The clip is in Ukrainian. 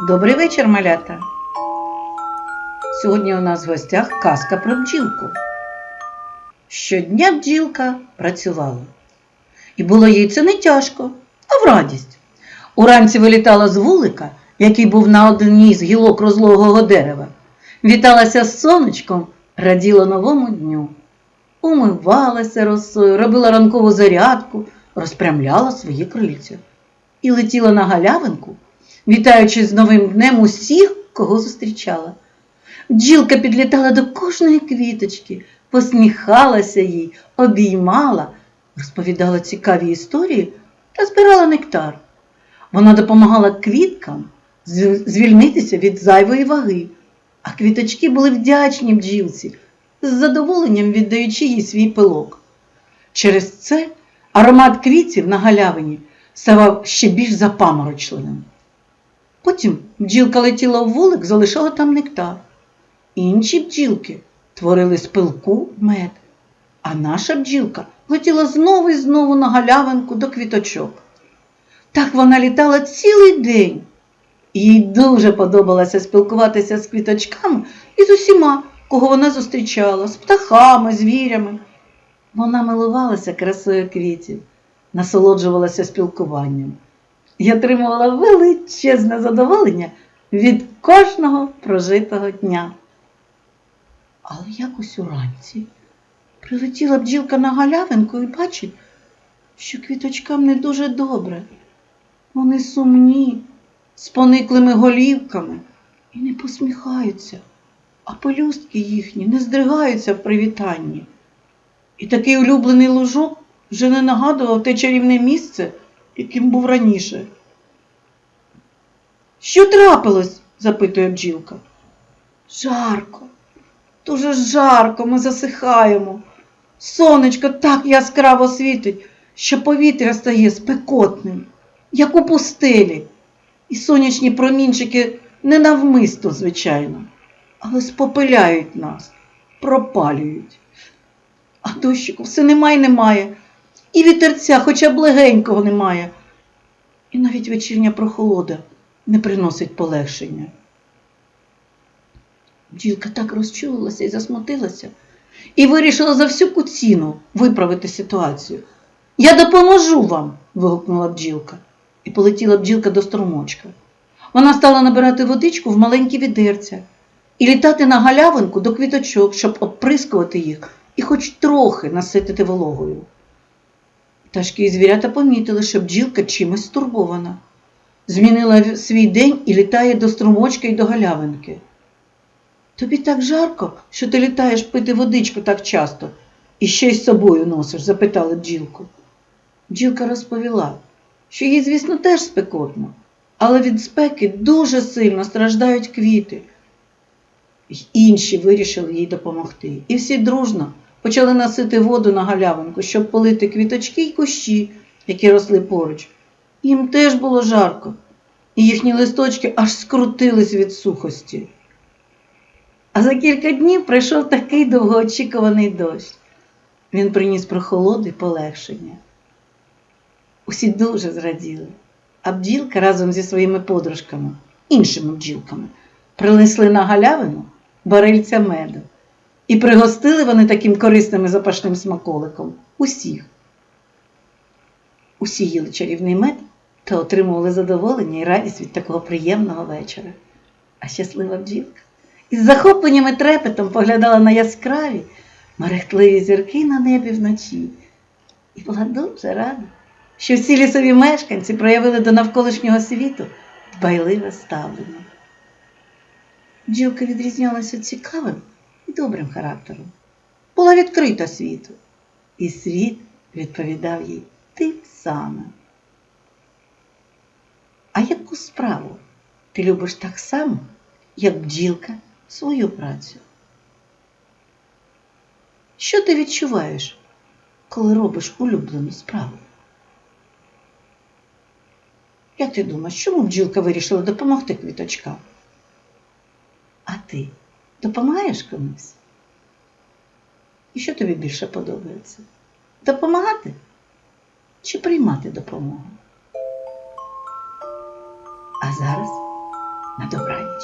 Добрий вечір, малята. Сьогодні у нас в гостях казка про бджілку. Щодня бджілка працювала. І було їй це не тяжко, а в радість. Уранці вилітала з вулика, який був на одній з гілок розлогого дерева, віталася з сонечком, раділа новому дню. Умивалася росою, робила ранкову зарядку, розпрямляла свої крильця і летіла на галявинку, вітаючи з новим днем усіх, кого зустрічала. Бджілка підлітала до кожної квіточки, посміхалася їй, обіймала, розповідала цікаві історії та збирала нектар. Вона допомагала квіткам звільнитися від зайвої ваги, а квіточки були вдячні бджілці, з задоволенням віддаючи їй свій пилок. Через це аромат квітів на галявині ставав ще більш запаморочливим. Потім бджілка летіла в вулик, залишала там нектар. Інші бджілки творили з пилку мед, а наша бджілка летіла знову і знову на галявинку до квіточок. Так вона літала цілий день. Їй дуже подобалося спілкуватися з квіточками і з усіма, кого вона зустрічала, з птахами, звірями. Вона милувалася красою квітів, насолоджувалася спілкуванням і отримувала величезне задоволення від кожного прожитого дня. Але якось уранці прилетіла бджілка на галявинку і бачить, що квіточкам не дуже добре. Вони сумні, з пониклими голівками і не посміхаються, а пелюстки їхні не здригаються в привітанні. І такий улюблений лужок вже не нагадував те чарівне місце, яким був раніше. Що трапилось? запитує бджілка. Жарко, дуже жарко, ми засихаємо. Сонечко так яскраво світить, що повітря стає спекотним, як у пустелі. І сонячні промінчики не навмисто, звичайно, але спопиляють нас, пропалюють. А дощику все немає немає, і вітерця хоча б легенького немає. І навіть вечірня прохолода не приносить полегшення. Бджілка так розчулилася і засмутилася, і вирішила за всяку ціну виправити ситуацію. Я допоможу вам. вигукнула бджілка, і полетіла бджілка до струмочка. Вона стала набирати водичку в маленькі відерця і літати на галявинку до квіточок, щоб оприскувати їх і хоч трохи наситити вологою. Пташки і звірята помітили, що бджілка чимось стурбована. Змінила свій день і літає до струмочка і до галявинки. Тобі так жарко, що ти літаєш пити водичку так часто і ще й з собою носиш? запитали бджілку. Бджілка розповіла, що їй, звісно, теж спекотно, але від спеки дуже сильно страждають квіти. Інші вирішили їй допомогти. І всі дружно почали носити воду на галявинку, щоб полити квіточки й кущі, які росли поруч. Їм теж було жарко, і їхні листочки аж скрутились від сухості. А за кілька днів прийшов такий довгоочікуваний дощ. Він приніс прохолоду і полегшення. Усі дуже зраділи, а бджілка разом зі своїми подружками, іншими бджілками, принесли на галявину барильця меду. І пригостили вони таким корисним і запашним смаколиком усіх. Усі їли чарівний мед та отримували задоволення і радість від такого приємного вечора. А щаслива бджілка із захопленням і трепетом поглядала на яскраві, мерехтливі зірки на небі вночі і була дуже рада, що всі лісові мешканці проявили до навколишнього світу дбайливе ставлення. Бджілка відрізнялася цікавим і добрим характером, була відкрита світу, і світ відповідав їй тим самим. А яку справу ти любиш так само, як бджілка свою працю? Що ти відчуваєш, коли робиш улюблену справу? Як ти думаєш, чому бджілка вирішила допомогти квіточкам? А ти допомагаєш комусь? І що тобі більше подобається? Допомагати чи приймати допомогу? А зараз на добраніч.